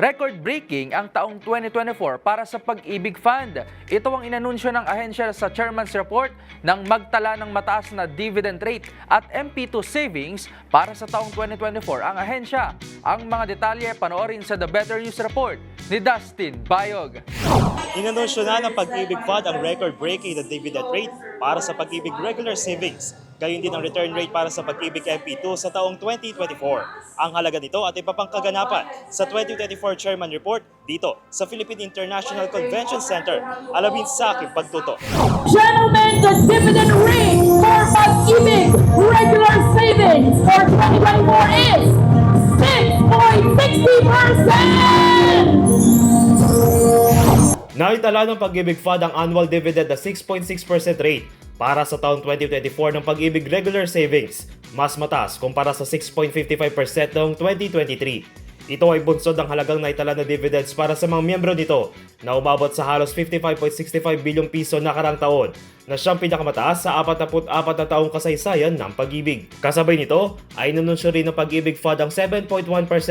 record-breaking ang taong 2024 para sa Pag-ibig Fund. Ito ang inanunsyo ng ahensya sa Chairman's Report ng magtala ng mataas na dividend rate at MP2 savings para sa taong 2024 ang ahensya. Ang mga detalye panoorin sa The Better News Report ni Dustin Bayog. Inanunsyo na ng Pag-ibig Fund ang record-breaking na dividend rate para sa Pag-ibig Regular Savings. Gayon din ang return rate para sa Pag-ibig MP2 sa taong 2024. Ang halaga nito at iba pang kaganapan sa 2024 Chairman Report dito sa Philippine International Convention Center. Alamin sa aking pagtuto. Gentlemen, the dividend rate for pag-ibig regular savings for 2024 is 6.60%! Naitala ng Pag-ibig Fund ang annual dividend na 6.6% rate para sa taong 2024 ng Pag-ibig Regular Savings, mas mataas kumpara sa 6.55% noong 2023. Ito ay bunsod ng halagang naitala na dividends para sa mga miyembro nito na umabot sa halos 55.65 bilyong piso nakarang taon na siyang pinakamataas sa 44 na taong kasaysayan ng pag-ibig. Kasabay nito ay nanunsyo rin ng pag-ibig fund ang 7.1%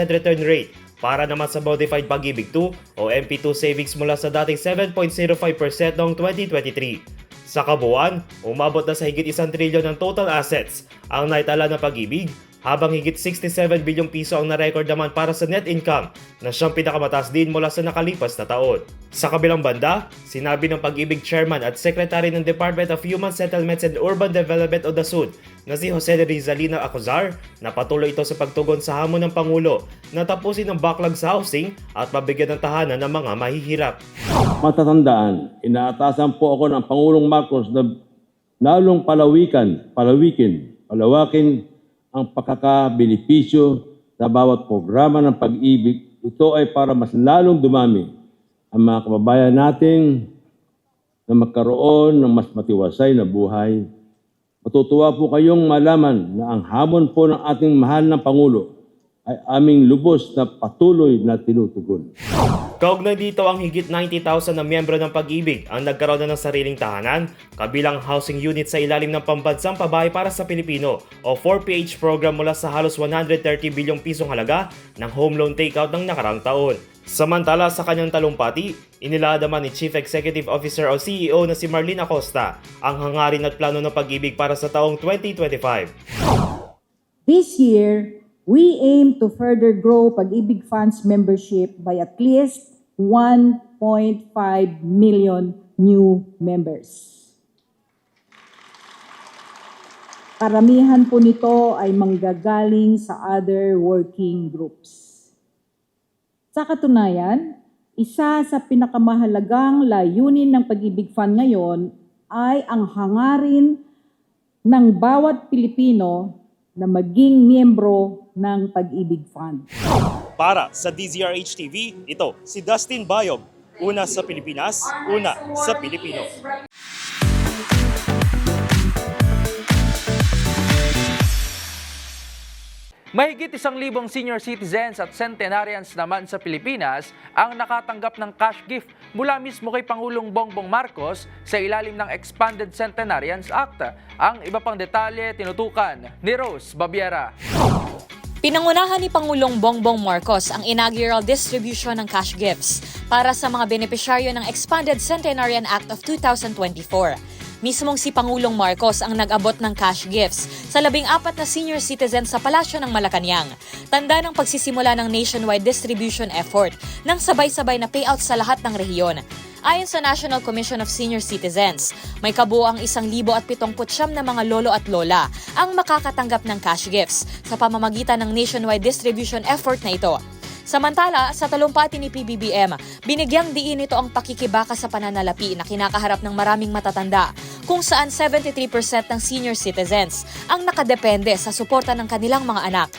return rate para naman sa Modified Pag-ibig 2 o MP2 savings mula sa dating 7.05% noong 2023. Sa kabuuan, umabot na sa higit 1 trilyon ng total assets ang naitala ng pag-ibig habang higit 67 bilyong piso ang na-record naman para sa net income na siyang pinakamataas din mula sa nakalipas na taon. Sa kabilang banda, sinabi ng pag-ibig chairman at secretary ng Department of Human Settlements and Urban Development o DASUD na si Jose Rizalina Acuzar na patuloy ito sa pagtugon sa hamon ng Pangulo na tapusin ang backlog sa housing at mabigyan ng tahanan ng mga mahihirap. Matatandaan, inaatasan po ako ng Pangulong Marcos na lalong palawikan, palawikin, palawakin ang pagkakabenipisyo sa bawat programa ng pag-ibig. Ito ay para mas lalong dumami ang mga kababayan nating na magkaroon ng mas matiwasay na buhay. Matutuwa po kayong malaman na ang hamon po ng ating mahal na Pangulo ay aming lubos na patuloy na tinutugon. Kaugnay dito ang higit 90,000 na miyembro ng pag-ibig ang nagkaroon na ng sariling tahanan, kabilang housing unit sa ilalim ng pambansang pabahay para sa Pilipino o 4PH program mula sa halos 130 bilyong pisong halaga ng home loan takeout ng nakarang taon. Samantala sa kanyang talumpati, inilahad naman ni Chief Executive Officer o CEO na si Marlene Acosta ang hangarin at plano ng pag-ibig para sa taong 2025. This year, we aim to further grow Pag-ibig Funds membership by at least 1.5 million new members. Karamihan po nito ay manggagaling sa other working groups. Sa katunayan, isa sa pinakamahalagang layunin ng Pag-ibig Fund ngayon ay ang hangarin ng bawat Pilipino na maging miyembro ng Pag-ibig Fund. Para sa DZRH TV, ito si Dustin Bayog. Una sa Pilipinas, una sa Pilipino. Mahigit isang libong senior citizens at centenarians naman sa Pilipinas ang nakatanggap ng cash gift mula mismo kay Pangulong Bongbong Marcos sa ilalim ng Expanded Centenarians Act. Ang iba pang detalye tinutukan ni Rose Babiera. Pinangunahan ni Pangulong Bongbong Marcos ang inaugural distribution ng cash gifts para sa mga benepisyaryo ng Expanded Centenarian Act of 2024. Mismong si Pangulong Marcos ang nag-abot ng cash gifts sa labing apat na senior citizens sa Palasyo ng Malacanang. Tanda ng pagsisimula ng nationwide distribution effort ng sabay-sabay na payout sa lahat ng rehiyon. Ayon sa National Commission of Senior Citizens, may kabuoang 1,079 na mga lolo at lola ang makakatanggap ng cash gifts sa pamamagitan ng nationwide distribution effort na ito. Samantala, sa talumpati ni PBBM, binigyang diin ito ang pakikibaka sa pananalapi na kinakaharap ng maraming matatanda, kung saan 73% ng senior citizens ang nakadepende sa suporta ng kanilang mga anak.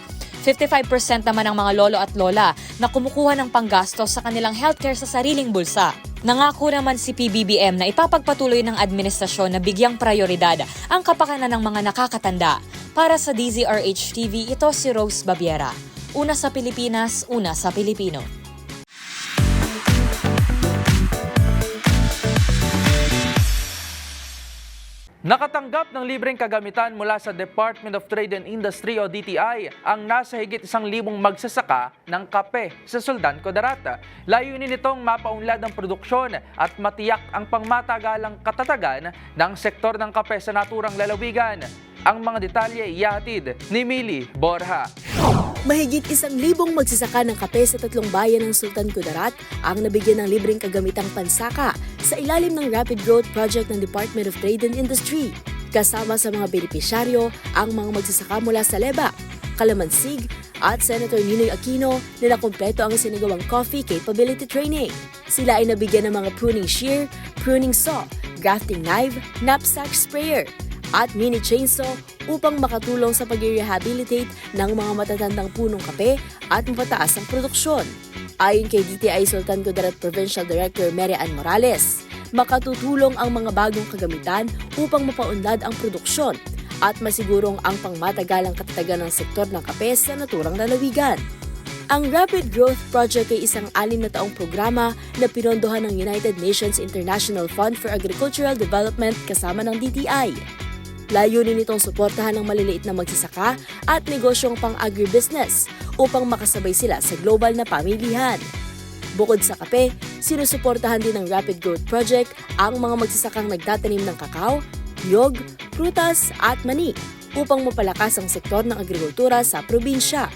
55% naman ng mga lolo at lola na kumukuha ng panggastos sa kanilang healthcare sa sariling bulsa. Nangako naman si PBBM na ipapagpatuloy ng administrasyon na bigyang prioridad ang kapakanan ng mga nakakatanda. Para sa DZRH TV, ito si Rose Babiera. Una sa Pilipinas, una sa Pilipino. Nakatanggap ng libreng kagamitan mula sa Department of Trade and Industry o DTI ang nasa higit isang libong magsasaka ng kape sa Sultan Kudarat. Layunin nitong mapaunlad ang produksyon at matiyak ang pangmatagalang katatagan ng sektor ng kape sa naturang lalawigan. Ang mga detalye ihatid ni Mili Borja. Mahigit isang libong magsasaka ng kape sa tatlong bayan ng Sultan Kudarat ang nabigyan ng libreng kagamitang pansaka sa ilalim ng Rapid Growth Project ng Department of Trade and Industry. Kasama sa mga benepisyaryo ang mga magsasaka mula sa Leba, Kalamansig at Senator Ninoy Aquino na nakumpleto ang sinigawang coffee capability training. Sila ay nabigyan ng mga pruning shear, pruning saw, grafting knife, knapsack sprayer, at mini chainsaw upang makatulong sa pag-rehabilitate ng mga matatandang punong kape at mapataas ang produksyon. Ayon kay DTI Sultan Kudarat Provincial Director Mary Ann Morales, makatutulong ang mga bagong kagamitan upang mapaunlad ang produksyon at masigurong ang pangmatagalang katatagan ng sektor ng kape sa naturang lalawigan. Ang Rapid Growth Project ay isang anim na taong programa na pinondohan ng United Nations International Fund for Agricultural Development kasama ng DTI. Layunin nitong suportahan ng maliliit na magsasaka at negosyong pang-agribusiness upang makasabay sila sa global na pamilihan. Bukod sa kape, sinusuportahan din ng Rapid Growth Project ang mga magsasakang nagtatanim ng kakao, niyog, prutas at mani upang mapalakas ang sektor ng agrikultura sa probinsya.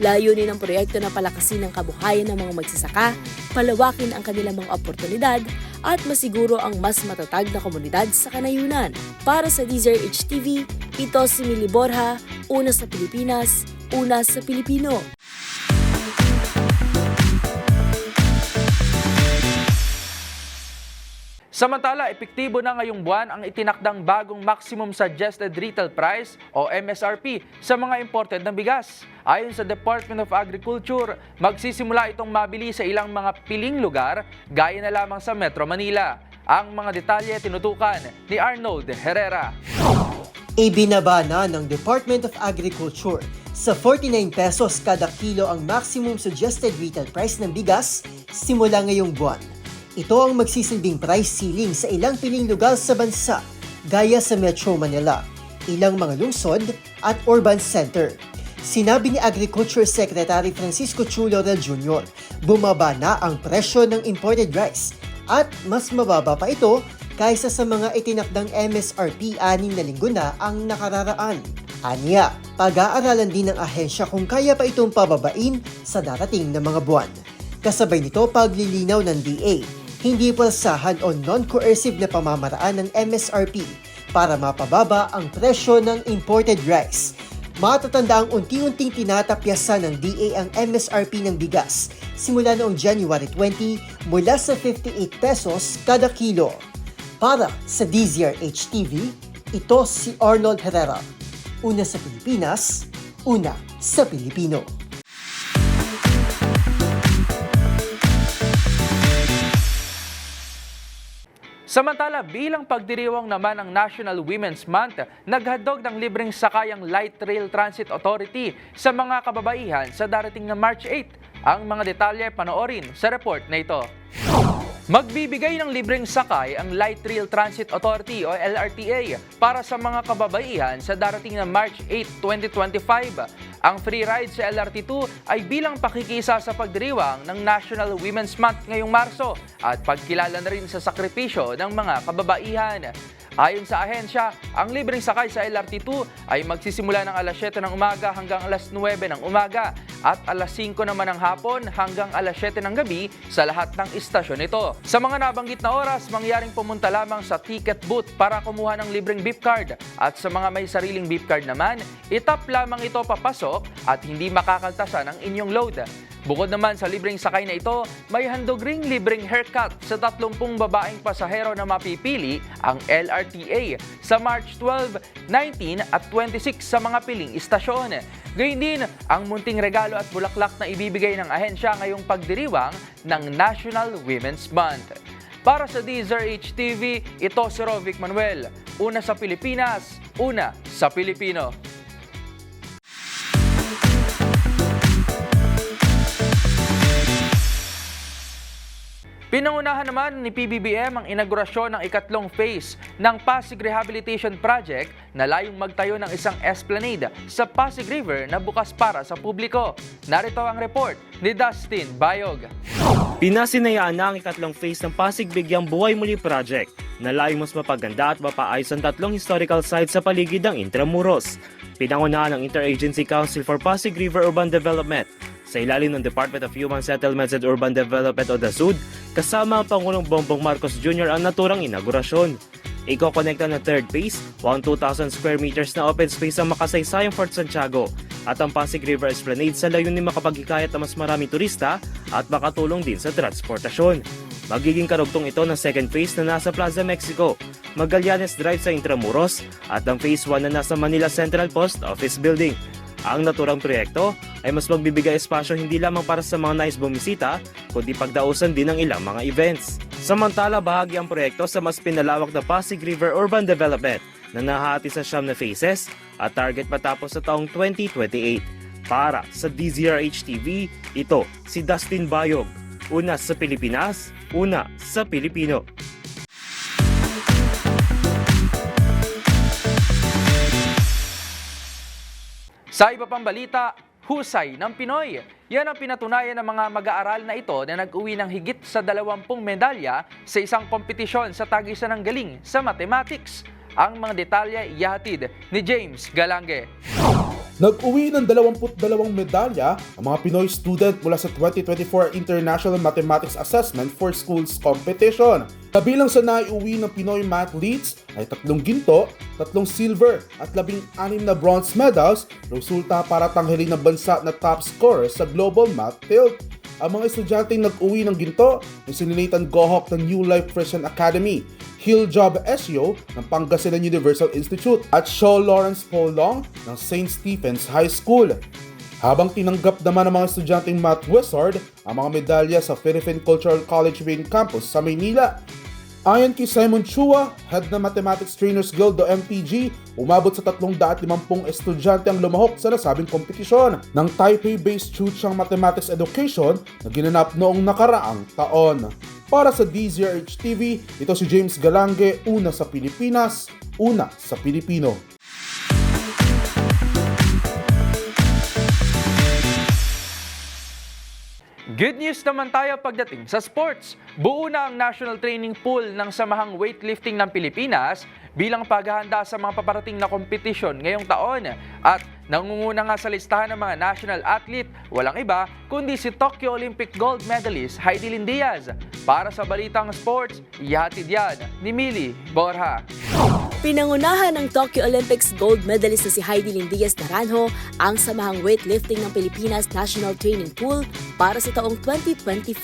Layunin ng proyekto na palakasin ang kabuhayan ng mga magsasaka, palawakin ang kanilang mga oportunidad, at masiguro ang mas matatag na komunidad sa kanayunan. Para sa Deezer HTV, ito si Mili Borja, una sa Pilipinas, una sa Pilipino. Samantala, epektibo na ngayong buwan ang itinakdang bagong maximum suggested retail price o MSRP sa mga imported na bigas. Ayon sa Department of Agriculture, magsisimula itong mabili sa ilang mga piling lugar gaya na lamang sa Metro Manila. Ang mga detalye tinutukan ni Arnold Herrera. Ibinaba na ng Department of Agriculture sa 49 pesos kada kilo ang maximum suggested retail price ng bigas simula ngayong buwan. Ito ang magsisilbing price ceiling sa ilang piling lugar sa bansa, gaya sa Metro Manila, ilang mga lungsod at urban center. Sinabi ni Agriculture Secretary Francisco Chulo Del Jr., bumaba na ang presyo ng imported rice at mas mababa pa ito kaysa sa mga itinakdang MSRP anim na linggo na ang nakararaan. Anya, pag-aaralan din ng ahensya kung kaya pa itong pababain sa darating na mga buwan. Kasabay nito paglilinaw ng DA, hindi pulsahan o non-coercive na pamamaraan ng MSRP para mapababa ang presyo ng imported rice. Matatanda ang unti-unting tinatapyasan ng DA ang MSRP ng bigas simula noong January 20 mula sa 58 pesos kada kilo. Para sa DZRH TV, ito si Arnold Herrera. Una sa Pilipinas, una sa Pilipino. Samantala, bilang pagdiriwang naman ng National Women's Month, naghandog ng libreng sakayang Light Rail Transit Authority sa mga kababaihan sa darating na March 8. Ang mga detalye panoorin sa report na ito. Magbibigay ng libreng sakay ang Light Rail Transit Authority o LRTA para sa mga kababaihan sa darating na March 8, 2025. Ang free ride sa LRT2 ay bilang pakikisa sa pagdiriwang ng National Women's Month ngayong Marso at pagkilala na rin sa sakripisyo ng mga kababaihan. Ayon sa ahensya, ang libreng sakay sa LRT2 ay magsisimula ng alas 7 ng umaga hanggang alas 9 ng umaga at alas 5 naman ng hapon hanggang alas 7 ng gabi sa lahat ng istasyon nito. Sa mga nabanggit na oras, mangyaring pumunta lamang sa ticket booth para kumuha ng libreng beep card at sa mga may sariling beep card naman, itap lamang ito papasok at hindi makakaltasan ang inyong load. Bukod naman sa libreng sakay na ito, may handog ring libreng haircut sa 30 babaeng pasahero na mapipili ang LRTA sa March 12, 19 at 26 sa mga piling istasyon. Gayun din ang munting regalo at bulaklak na ibibigay ng ahensya ngayong pagdiriwang ng National Women's Month. Para sa DZRH TV, ito si Rovic Manuel. Una sa Pilipinas, una sa Pilipino. Pinangunahan naman ni PBBM ang inaugurasyon ng ikatlong phase ng Pasig Rehabilitation Project na layong magtayo ng isang esplanade sa Pasig River na bukas para sa publiko. Narito ang report ni Dustin Bayog. Pinasinayaan na ang ikatlong phase ng Pasig Bigyang Buhay Muli Project na layong mas mapaganda at mapaayos ang tatlong historical sites sa paligid ng Intramuros. Pinangunahan ng Interagency Council for Pasig River Urban Development sa ilalim ng Department of Human Settlements and Urban Development o DASUD kasama ang Pangulong Bongbong Marcos Jr. ang naturang inaugurasyon. Iko-connecta na third phase, 1,200 square meters na open space ang makasaysayang Fort Santiago at ang Pasig River Esplanade sa layunin makapaghikayat na mas maraming turista at makatulong din sa transportasyon. Magiging karugtong ito ng second phase na nasa Plaza Mexico, Magallanes Drive sa Intramuros at ang phase 1 na nasa Manila Central Post Office Building. Ang naturang proyekto ay mas magbibigay espasyo hindi lamang para sa mga nais bumisita, kundi pagdausan din ng ilang mga events. Samantala, bahagi ang proyekto sa mas pinalawak na Pasig River Urban Development na nahati sa siyam na phases at target matapos sa taong 2028. Para sa DZRH TV, ito si Dustin Bayog. Una sa Pilipinas, una sa Pilipino. Sa iba pang balita, husay ng Pinoy. Yan ang pinatunayan ng mga mag-aaral na ito na nag-uwi ng higit sa 20 medalya sa isang kompetisyon sa tagisan ng galing sa mathematics. Ang mga detalye ihatid ni James Galange. Nag-uwi ng 22 medalya ang mga Pinoy student mula sa 2024 International Mathematics Assessment for Schools Competition. Kabilang sa naiuwi ng Pinoy Mathletes ay tatlong ginto, tatlong silver at labing anim na bronze medals, resulta para tanghalin ng bansa na top scorer sa Global Math Tilt. Ang mga estudyanteng nag-uwi ng ginto ay si Nathan Gohok ng New Life Christian Academy, Hill Job Esio ng Pangasinan Universal Institute at Shaw Lawrence Polong ng St. Stephen's High School. Habang tinanggap naman ng mga estudyanteng Math Wizard ang mga medalya sa Philippine Cultural College Main Campus sa Maynila. Ayon kay Simon Chua, head ng Mathematics Trainers Guild o MTG, umabot sa 350 estudyante ang lumahok sa nasabing kompetisyon ng Taipei-based Chuchang Mathematics Education na ginanap noong nakaraang taon. Para sa DZRH TV, ito si James Galange, una sa Pilipinas, una sa Pilipino. Good news naman tayo pagdating sa sports. Buo na ang national training pool ng Samahang Weightlifting ng Pilipinas bilang paghahanda sa mga paparating na kompetisyon ngayong taon. At nangunguna nga sa listahan ng mga national athlete, walang iba kundi si Tokyo Olympic gold medalist Heidi Diaz. Para sa Balitang Sports, ihatid yan ni Mili Borja. Pinangunahan ng Tokyo Olympics gold medalist na si Heidi Lindias Naranjo ang samahang weightlifting ng Pilipinas National Training Pool para sa taong 2025.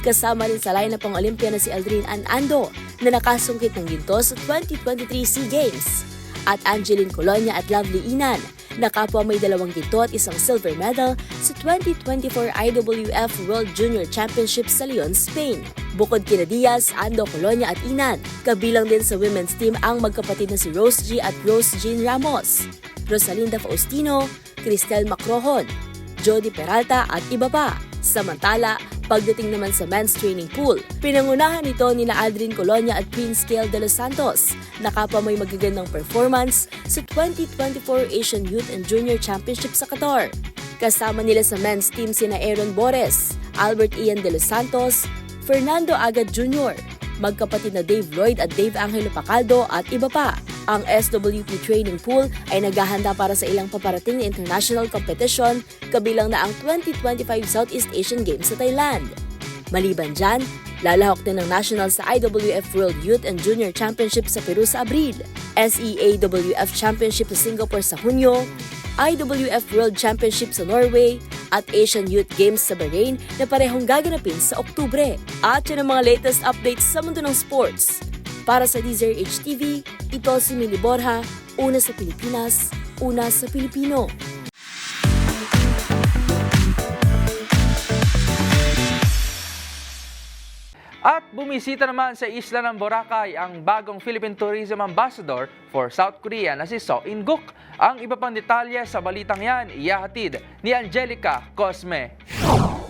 Kasama rin sa lineup ang Olympia na si Aldrin Anando na nakasungkit ng ginto sa 2023 SEA Games. At Angeline Colonia at Lovely Inan na kapwa may dalawang ginto at isang silver medal sa 2024 IWF World Junior Championship sa Lyon, Spain. Bukod kina Diaz, Ando, Colonia at Inan, kabilang din sa women's team ang magkapatid na si Rose G at Rose Jean Ramos, Rosalinda Faustino, Cristel Macrohon, Jody Peralta at iba pa. Samantala, pagdating naman sa men's training pool, pinangunahan ito ni na Aldrin Colonia at Prince Kale de los Santos na kapwa may magagandang performance sa 2024 Asian Youth and Junior Championship sa Qatar. Kasama nila sa men's team sina Aaron Bores, Albert Ian de los Santos, Fernando Agad Jr., magkapatid na Dave Lloyd at Dave Angelo Pacaldo at iba pa. Ang SWP training pool ay naghahanda para sa ilang paparating na international competition kabilang na ang 2025 Southeast Asian Games sa Thailand. Maliban dyan, lalahok din ng national sa IWF World Youth and Junior Championship sa Peru sa Abril, SEAWF Championship sa Singapore sa Hunyo, IWF World Championship sa Norway, at Asian Youth Games sa Bahrain na parehong gaganapin sa Oktubre. At yun ang mga latest updates sa mundo ng sports. Para sa DZRH TV, ito si Mili Borja, una sa Pilipinas, una sa Pilipino. At bumisita naman sa isla ng Boracay ang bagong Philippine Tourism Ambassador for South Korea na si So In-guk. Ang iba pang detalye sa balitang yan, iyahatid ni Angelica Cosme.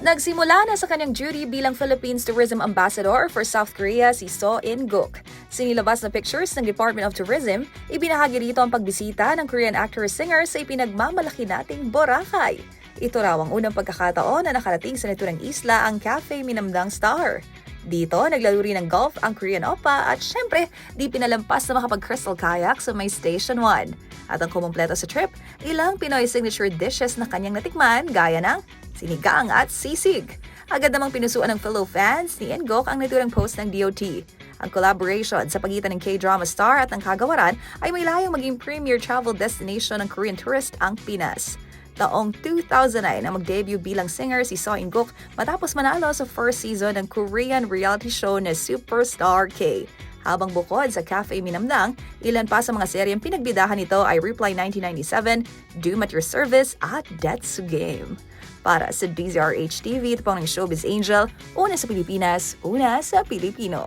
Nagsimula na sa kanyang duty bilang Philippines Tourism Ambassador for South Korea si So In-guk. Sinilabas na pictures ng Department of Tourism, ibinahagi rito ang pagbisita ng Korean actor-singer sa ipinagmamalaki nating Boracay. Ito raw ang unang pagkakataon na nakarating sa naturang isla ang Cafe Minamdang Star. Dito, naglalaro rin ng golf ang Korean Oppa at syempre, di pinalampas na makapag-crystal kayak sa may Station 1. At ang kumumpleto sa trip, ilang Pinoy signature dishes na kanyang natikman gaya ng sinigang at sisig. Agad namang pinusuan ng fellow fans ni Ngok ang naturang post ng DOT. Ang collaboration sa pagitan ng K-drama star at ng kagawaran ay may layong maging premier travel destination ng Korean tourist ang Pinas. Taong 2009 na mag-debut bilang singer si So In-guk matapos manalo sa first season ng Korean reality show na Superstar K. Habang bukod sa Cafe Minamdang, ilan pa sa mga seryeng pinagbidahan nito ay Reply 1997, Doom at Your Service at Detsu Game. Para sa DZRH TV, ito po ang Showbiz Angel, una sa Pilipinas, una sa Pilipino.